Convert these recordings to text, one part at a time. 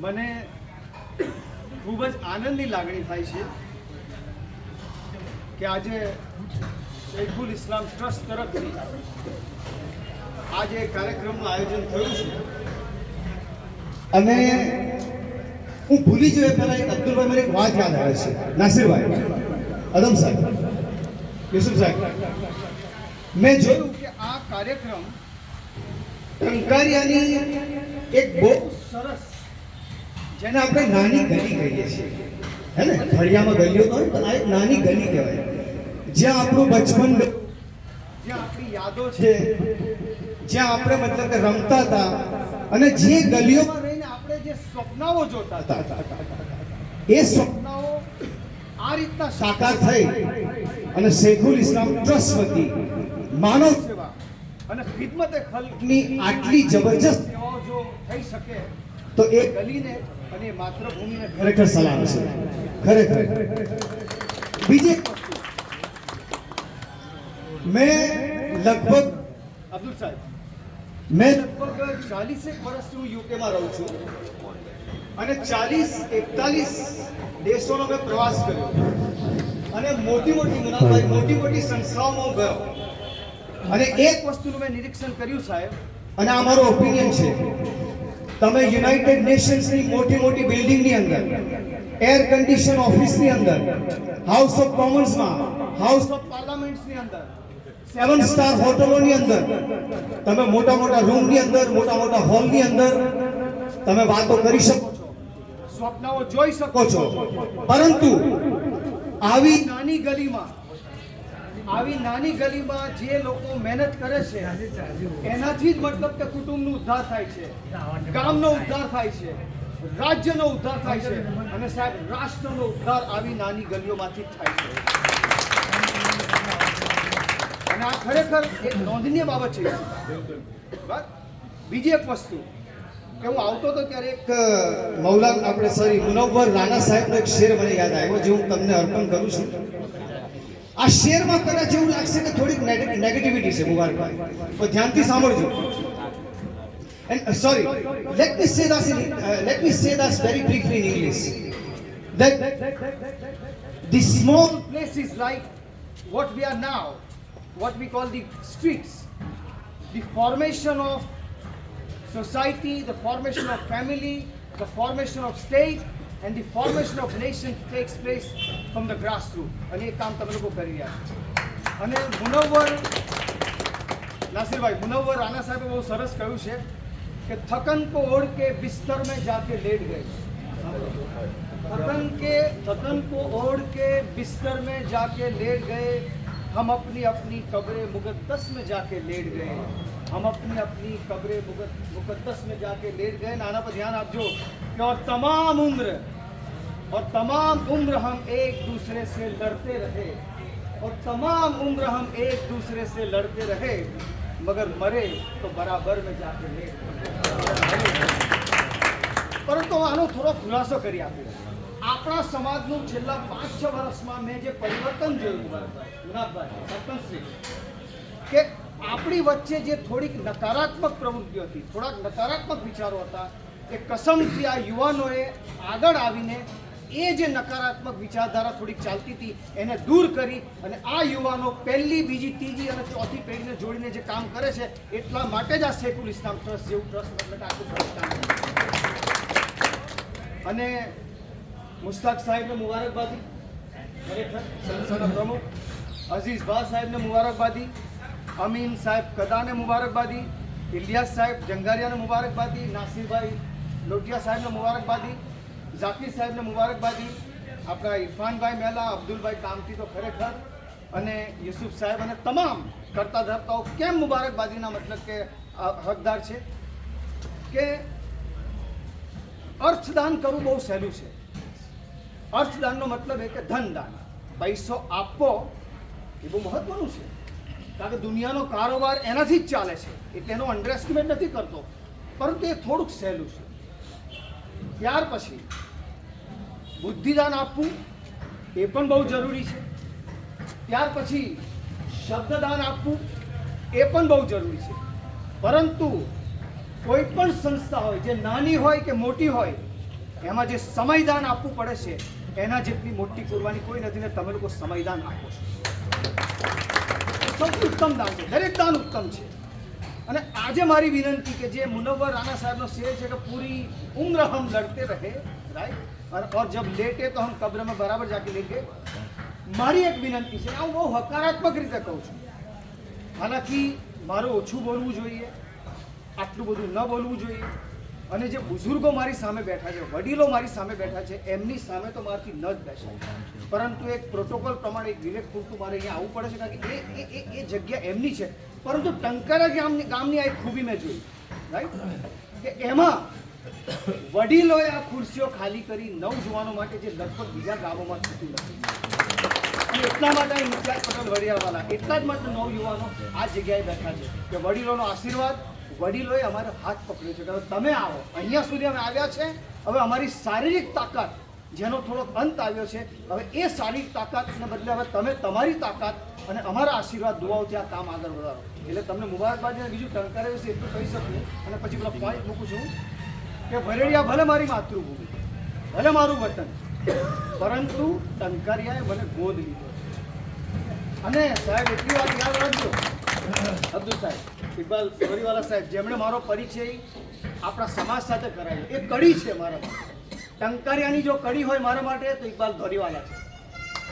મને ખૂબ જ આનંદની લાગણી થાય છે કે આજે શૈખુલ ઇસ્લામ ટ્રસ્ટ તરફથી આજે કાર્યક્રમનું આયોજન થયું છે. અને હું ભૂલી જઈએ પહેલાં એક અબ્દુલભાઈ મને એક વાત યાદ આવે છે. નાસિરભાઈ, અદમ સાહેબ, યુસુફ સાહેબ. મેં જોયું કે આ કાર્યક્રમ ટંકારિયાની એક બહુ સરસ જેને આપણે નાની ગલી કહીએ છીએ. હે ને? ફળિયામાં ગલીઓ તો હોય પણ આ એક નાની ગલી કહેવાય. જ્યાં આપણું બચપન જ્યાં આપણી યાદો છે જ્યાં આપણે મતલબ કે રમતા હતા અને જે ગલીઓમાં રહીને આપણે જે સ્વપ્નાઓ જોતા હતા એ સ્વપ્ન સ્વપ્નાઓ આ રીતના સાકાર થઈ અને શેખુલ ઇસ્લામ ટ્રસ્ટ વતી માનવ સેવા અને ખિદમત ખલ્કની આટલી જબરજસ્ત સેવાઓ જો થઈ શકે તો એ ગલીને ખરેખર સલામ છે ખરેખર. બીજી એક મેં લગભગ અબ્દુલ સાહેબ મેં લગભગ ચાલીસેક વર્ષથી હું યુકેમાં રહું છું અને ચાલીસ એકતાલીસ દેશોનો મેં પ્રવાસ કર્યો. અને મોટી મોટી મુનાફાઈ મોટી મોટી સંસ્થાઓમાં હું ગયો. અને એક વસ્તુનું મેં નિરીક્ષણ કર્યું સાહેબ. અને આ મારો ઓપિનિયન છે. તમે યુનાઇટેડ નેશન્સની મોટી મોટી બિલ્ડિંગની અંદર એર કન્ડિશન ઓફિસની અંદર હાઉસ ઓફ કોમન્સમાં હાઉસ ઓફ પાર્લામેન્ટ્સની અંદર સેવન સ્ટાર હોટલોની અંદર, તમે મોટા મોટા રૂમની અંદર, મોટા મોટા હોલની અંદર તમે વાતો કરી શકો છો, સ્વપ્નાઓ જોઈ શકો છો. પરંતુ આવી નાની ગલીમાં આવી નાની ગલીમાં જે લોકો મહેનત કરે છે એનાથી જ મતલબ કે કુટુંબનો ઉદ્ધાર થાય છે. ગામનો ઉદ્ધાર થાય. છે. રાજ્યનો ઉદ્ધાર થાય છે. અને સાહેબ રાષ્ટ્રનો ઉદ્ધાર આવી નાની ગલીઓમાંથી જ થાય છે. અને આ ખરેખર એક નોંધનીય બાબત છે? બીજી એક વસ્તુ કે હું આવતો હતો ત્યારે એક એક મૌલા આપણે સોરી મુનવ્વર રાણા સાહેબનો એક શેર મને યાદ આવ્યો જે હું તમને અર્પણ કરું છું. આ શેરમાં કદાચ એવું લાગશે કે થોડીક નેગેટિવિટી છે મુબારકભાઈ તો ધ્યાનથી સાંભળજો And uh, sorry, let me say that in uh, let me say that very briefly in English. That the small places like what we are now, what we call the streets, the formation of society, the formation of family, the formation of state, and the formation of nation takes place from the grassroot અને એ કામ તમે લોકો કરી રહ્યા છો. અને મુનવર નાસિરભાઈ મુનવર આના સાહેબે બહુ સરસ કહ્યું છે કે થકન કો ઓઢ કે બિસ્તર મેં જાકે લેટ ગઈ થકન કે, થકન કો ओढ़ કે बिस्तर में जाके लेट गए हम અપની अपनी कब्र मुकद्दस में जाके लेट गए हम अपनी अपनी कब्र मुकद्दस में जाके लेट गए नाना पर ध्यान आप जो और तमाम उम्र और तमाम उम्र हम एक दूसरे से लड़ते रहे और तमाम उम्र हम एक दूसरे से लड़ते रहे मगर मरे तो बराबर में जाके लेट गए પરંતુ આનો થોડો ખુલાસો કરી આપ્યો આપણા સમાજનું છેલ્લા પાંચ છ વર્ષમાં મેં જે પરિવર્તન જોયું મુબારકભાઈ, મુનાફભાઈ, સરપંચશ્રી, કે આપણી વચ્ચે જે થોડીક નકારાત્મક પ્રવૃત્તિઓ હતી થોડાક નકારાત્મક વિચારો હતા એ કસમથી આ યુવાનોએ આગળ આવીને એ જે નકારાત્મક વિચારધારા થોડીક ચાલતી હતી, એને દૂર કરી અને આ યુવાનો પહેલી, બીજી, ત્રીજી અને ચોથી પેઢીને જોડીને જે કામ કરે છે, એટલા માટે જ આ સેકુલ ઇસ્લામ ટ્રસ્ટ, જેવું ટ્રસ્ટ મતલબ આખું. અને મુસ્તાક સાહેબને મુબારકબાદી. ખરેખર પ્રમુખ. અઝીઝ ભા સાહેબને મુબારકબાદી. અમીન સાહેબ કદાને મુબારકબાદી. ઇલિયાસ સાહેબ જંગારિયાને મુબારકબાદી. નાસિરભાઈ લોટિયા સાહેબને મુબારકબાદી. ઝાકીર સાહેબને મુબારકબાદી. આપણા ઇરફાનભાઈ મહેલા અબ્દુલભાઈ કામતી તો ખરેખર. અને યુસુફ સાહેબ અને તમામ કરતા ધરતાઓ કેમ મુબારકબાદીના મતલબ કે હકદાર છે? કે અર્થદાન કરવું બહુ સહેલું છે. અર્થદાનનો મતલબ એ કે ધનદાન. પૈસો આપવો એ બહુ મહત્વનું છે. કારણ કે દુનિયાનો કારોબાર એનાથી જ ચાલે છે. એટલે એનો અંડર નથી કરતો. પરંતુ એ થોડુંક સહેલું છે. ત્યાર પછી બુદ્ધિદાન આપવું એ પણ બહુ જરૂરી છે. ત્યાર પછી શબ્દદાન આપવું એ પણ બહુ જરૂરી છે. પરંતુ કોઈ પણ સંસ્થા હોય, જે નાની હોય કે મોટી હોય, એમાં જે સમયદાન આપવું પડે છે, એના જેટલી મોટી કુરબાની કોઈ નથી ને તમે લોકો સમયદાન આપો છો. સૌથી ઉત્તમ દાન છે. દરેક દાન ઉત્તમ છે. અને આજે મારી વિનંતી કે જે મુનવ્વર રાણા સાહેબનો શેર છે કે પૂરી ઉમ્ર હમ લડતે રહે રાઈટ और और जब लेटे तो हम कब्र में बराबर जाके लेंगे મારી એક વિનંતી છે હું બહુ હકારાત્મક રીતે કહું છું હાલાકી મારું ઓછું બોલવું જોઈએ આટલું બધું ન બોલવું જોઈએ અને જે બુઝુર્ગો મારી સામે બેઠા છે વડીલો મારી સામે બેઠા છે એમની સામે તો મારાથી ન જ બેસાય પરંતુ એક પ્રોટોકોલ પ્રમાણે એક વિવેક પૂરતું મારે અહીંયા આવવું પડે છે કારણ કે એ એ એ એ જગ્યા એમની છે પરંતુ ટંકારા ગામની ગામની આ એક ખૂબી મેં જોઈ રાઈટ કે એમાં વડીલોએ આ ખુરશીઓ ખાલી કરી નવ જુવાનો માટે જે લગભગ બીજા ગામોમાં થતું નથી. એટલા માટે મુખ્યાત પટેલ વડિયાવાલા, એટલા જ માત્ર નવ યુવાનો આ જગ્યાએ બેઠા છે કે વડીલોનો આશીર્વાદ, વડીલોએ અમારો હાથ પકડ્યો છે કે તમે આવો. અહીંયા સુધી અમે આવ્યા છે, હવે અમારી શારીરિક તાકાત, જેનો થોડો અંત આવ્યો છે, હવે એ શારીરિક તાકાતને બદલે હવે તમે તમારી તાકાત અને અમારા આશીર્વાદ દુઆઓથી આ કામ આગળ વધારો. એટલે તમને મુબારકબાદ બીજું ટંકારે વિશે એટલું કહી શકું અને પછી પેલા પોઈન્ટ મૂકું છું. કે ભરેડિયા ભલે મારી માતૃભૂમિ ભલે મારું વતન પરંતુ ટંકારિયાએ મને ગોદ લીધો અને સાહેબ, એટલી વાત યાદ રાખજો, અબ્દુલ સાહેબ, ઇકબાલ સોરીવાલા સાહેબ, જેમણે મારો પરિચય આપણા સમાજ સાથે કરાયો. એ કડી છે મારા માટે. ટંકારિયાની જો કડી હોય મારા માટે, તો ઇકબાલ ધોરીવાલા છે.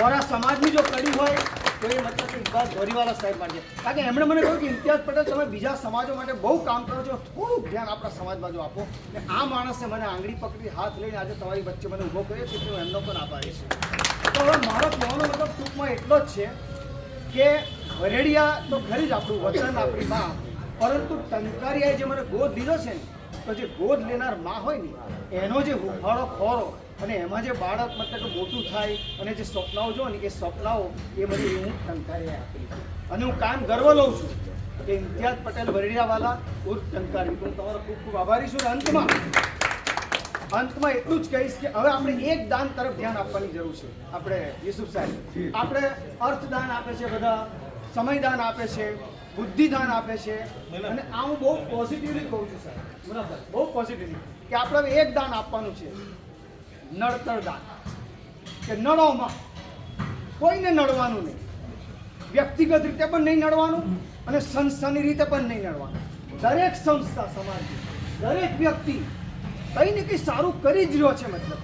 મારા સમાજની જો કડી હોય એ મતલબ કે ઇકબાલ ધોરીવાલા સાહેબ કારણ કે એમણે મને કહ્યું કે ઇમ્તિયાઝ પટેલ, તમે બીજા સમાજો માટે બહુ કામ કરો છો. થોડુંક ધ્યાન આપણા સમાજ બાજુ આપો. ને આ માણસે મને આંગળી પકડી, હાથ લઈને આજે તમારી વચ્ચે મને ઊભો કર્યો છે હું એમનો પણ આભારી છું. તો હવે મારો કહેવાનો મતલબ ટૂંકમાં એટલો જ છે કે વરેડિયા તો ખરી જ આપણું વચન આપણી માં. પરંતુ ટંકારિયાએ જે મને ગોદ લીધો છે ને, તો જે ગોદ લેનારમાં હોય ને, એનો જે હુફાળો ખોરો અને એમાં જે બાળક મતલબ મોટું થાય અને જે સ્વપ્નાઓ જો ને એ સ્વપ્નાઓ એ બધી હું ટંકારિયાએ આપી અને હું કામ ગર્વ લઉં છું કે ઇમ્તિયાઝ પટેલ વરડિયાવાલા ઉર્ફ ટંકારી. હું તમારો ખૂબ ખૂબ આભારી છું અંતમાં અંતમાં એટલું જ કહીશ કે હવે આપણે એક દાન તરફ ધ્યાન આપવાની જરૂર છે. આપણે યુસુફ સાહેબ, આપણે અર્થદાન આપે છે બધા, સમયદાન આપે છે, બુદ્ધિદાન આપે છે. અને આ હું બહુ પોઝિટિવલી કહું છું, સાહેબ. બરાબર. બહુ પોઝિટિવલી કે આપણે એક દાન આપવાનું છે. નડતર દાન કે નડોમાં કોઈને નડવાનું નહીં. વ્યક્તિગત રીતે પણ નહીં નડવાનું અને સંસ્થાની રીતે પણ નહીં નડવાનું. દરેક સંસ્થા સમાજની દરેક વ્યક્તિ કંઈ ને કંઈ સારું કરી જ રહ્યો છે મતલબ.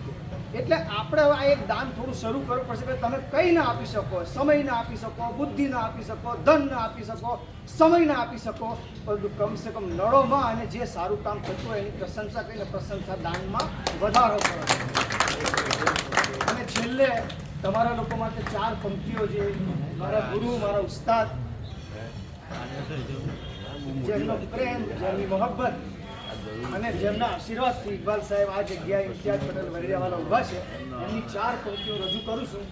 એટલે આપણે આ એક દાન થોડું શરૂ કરવું પડશે કે તમે કંઈ ના આપી શકો, સમય ના આપી શકો, બુદ્ધિ ના આપી શકો, ધન ના આપી શકો, સમય ના આપી શકો, પરંતુ કમસે કમ નળોમાં અને જે સારું કામ થતું હોય એની પ્રશંસા કરીને પ્રશંસા દાનમાં વધારો કરો છેલ્લે તમારા લોકો માટે ચાર પંક્તિઓ જે મારા ગુરુ, મારા ઉસ્તાદ, જેમનો પ્રેમ, જેમની મોહબ્બત અને જેમના આશીર્વાદથી ઇકબાલ સાહેબ આ જગ્યાએ ઇમ્તિયાઝ પટેલ વરિયાવાલા ઊભા છે. એમની ચાર પંક્તિઓ રજૂ કરું છું,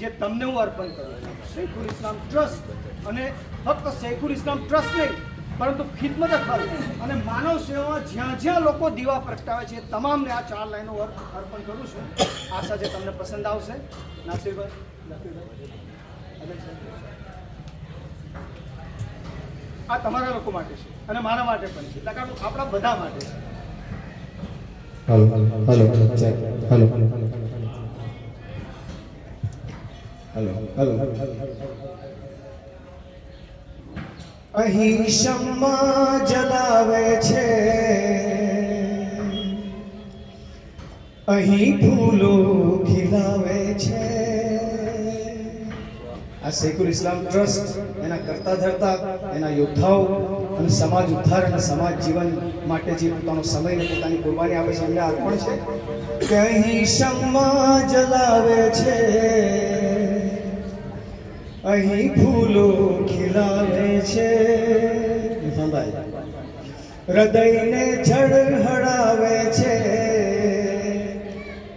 જે તમને હું અર્પણ કરું છું. શૈખુલ ઇસ્લામ ટ્રસ્ટ અને ફક્ત શૈખુલ ઇસ્લામ ટ્રસ્ટ નહીં પરંતુ ખિદમત ખલ અને માનવ સેવામાં જ્યાં જ્યાં લોકો દીવા પ્રગટાવે છે, તમામને આ ચાર લાઈનો અર્પ- અર્પણ કરું છું. આશા છે તમને પસંદ આવશે. નાસિરભાઈ આ તમારા લોકો માટે છે અને મારા માટે પણ છે. એટલે આપણા બધા માટે છે. Hello hello check hello hello hello. અહીં ક્ષમા જલાવે છે. અહીં ફૂલો ખીલાવે છે. આ શેખુલ ઇસ્લામ ટ્રસ્ટ એના કરતા ધરતા, એના યોદ્ધાઓ અને સમાજ ઉદ્ધાર અને સમાજ જીવન માટે જે પોતાનો સમય ને પોતાની કુરબાની આપે છે એમને અર્પણ છે. અહીં શમ્મા જલાવે છે. અહીં ફૂલો ખીલાવે છે. હૃદયને ઝળહળાવે છે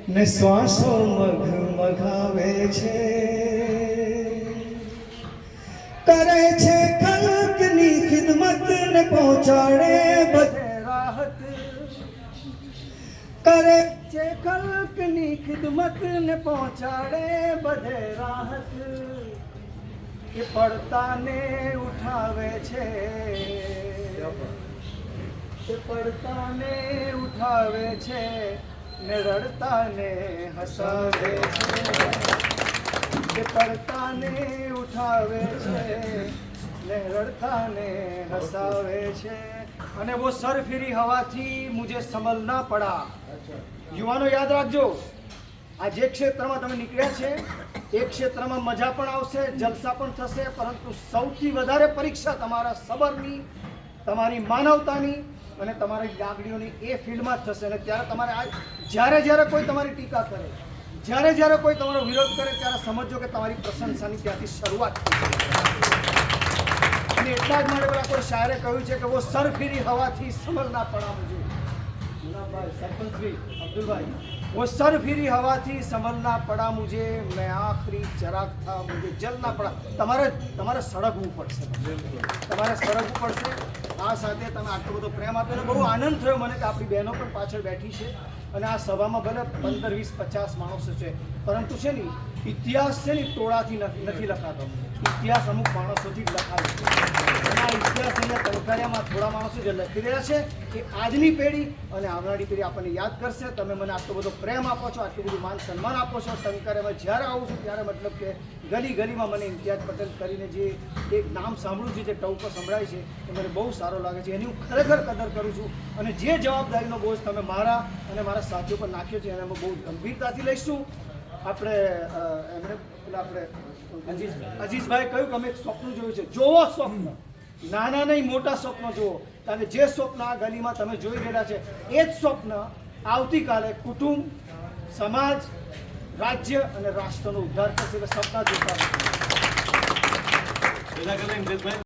ને શ્વાસો મઘમઘાવે છે. કરે છે ખલકની ખિદમત ને પહોંચાડે રાહત કરે છે ખલકની ખિદમત ને પહોંચાડે બધે રાહત. એ પડતાને ઉઠાવે છે. કે પડતાને ઉઠાવે છે ને રડતા ને હસાવે છે. કે પડતાને ઉઠાવે છે ને રડતા ને હસાવે છે. અને વો સર ફીરી હવાથી મુજે સંભલ ના પડા. યુવાનો યાદ રાખજો, આ જે ક્ષેત્રમાં તમે નીકળ્યા છે એ ક્ષેત્રમાં મજા પણ આવશે, જલસા પણ થશે, પરંતુ સૌથી વધારે પરીક્ષા તમારા સબરની, તમારી માનવતાની અને તમારી લાગણીઓની એ ફિલ્ડમાં જ થશે. અને ત્યારે તમારે આ, જ્યારે જ્યારે કોઈ તમારી ટીકા કરે, જ્યારે જ્યારે કોઈ તમારો વિરોધ કરે, ત્યારે સમજો કે તમારી પ્રશંસાની ત્યાંથી શરૂઆત અને એટલા જ માટે પેલા કોઈ શાયરે કહ્યું છે કે વો સર ફીરી હવાથી સમર ના પડાવું જોઈએ સરપંચભાઈ અબ્દુલભાઈ वो सर फिरी हवा थी संभलना पड़ा मुझे, मैं आखिरी चराग था मुझे जलना पड़ा। તમારે તમારે સળગવું પડશે તમારે સળગવું પડશે આ સાથે તમે આટલો બધો પ્રેમ આપ્યો બહુ આનંદ થયો મને કે આપણી બહેનો પણ પાછળ બેઠી છે અને આ સભામાં ભલે પંદર, વીસ, પચાસ માણસો છે, પરંતુ છે ને, ઇતિહાસ છે ને ટોળાથી નથી લખાતો. ઇતિહાસ અમુક માણસોથી લખાયો છે. તલકારિયામાં થોડા માણસો જે લખી રહ્યા છે એ આજની પેઢી અને આવનારી પેઢી આપણને યાદ કરશે. તમે મને આટલો બધો પ્રેમ આપો છો આટલું બધું માન સન્માન આપો છો. ટંકારિયામાં જ્યારે આવું છું ત્યારે મતલબ કે ગલી ગલીમાં મને ઇમ્તિયાઝ પટેલ કરીને જે એક નામ સાંભળ્યું છે જે ટવકો સંભળાય છે એ મને બહુ સારો લાગે છે. એની હું ખરેખર કદર કરું છું અને જે જવાબદારીનો બોજ તમે મારા અને મારા સાથીઓ પર નાખ્યો છે એને અમે બહુ ગંભીરતાથી લઈશું. આપણે એમણે પેલા આપણે અજીઝભાઈ કહ્યું કે અમે એક સ્વપ્ન જોયું છે. જોવો સ્વપ્ન. નાના નહીં મોટા સ્વપ્ન જુઓ અને જે સ્વપ્ન આ ગલીમાં તમે જોઈ રહ્યા છે, એ જ સ્વપ્ન આવતીકાલે કુટુંબ, સમાજ, રાજ્ય અને રાષ્ટ્રનો ઉદ્ધાર થશે એટલે સપના જોતા.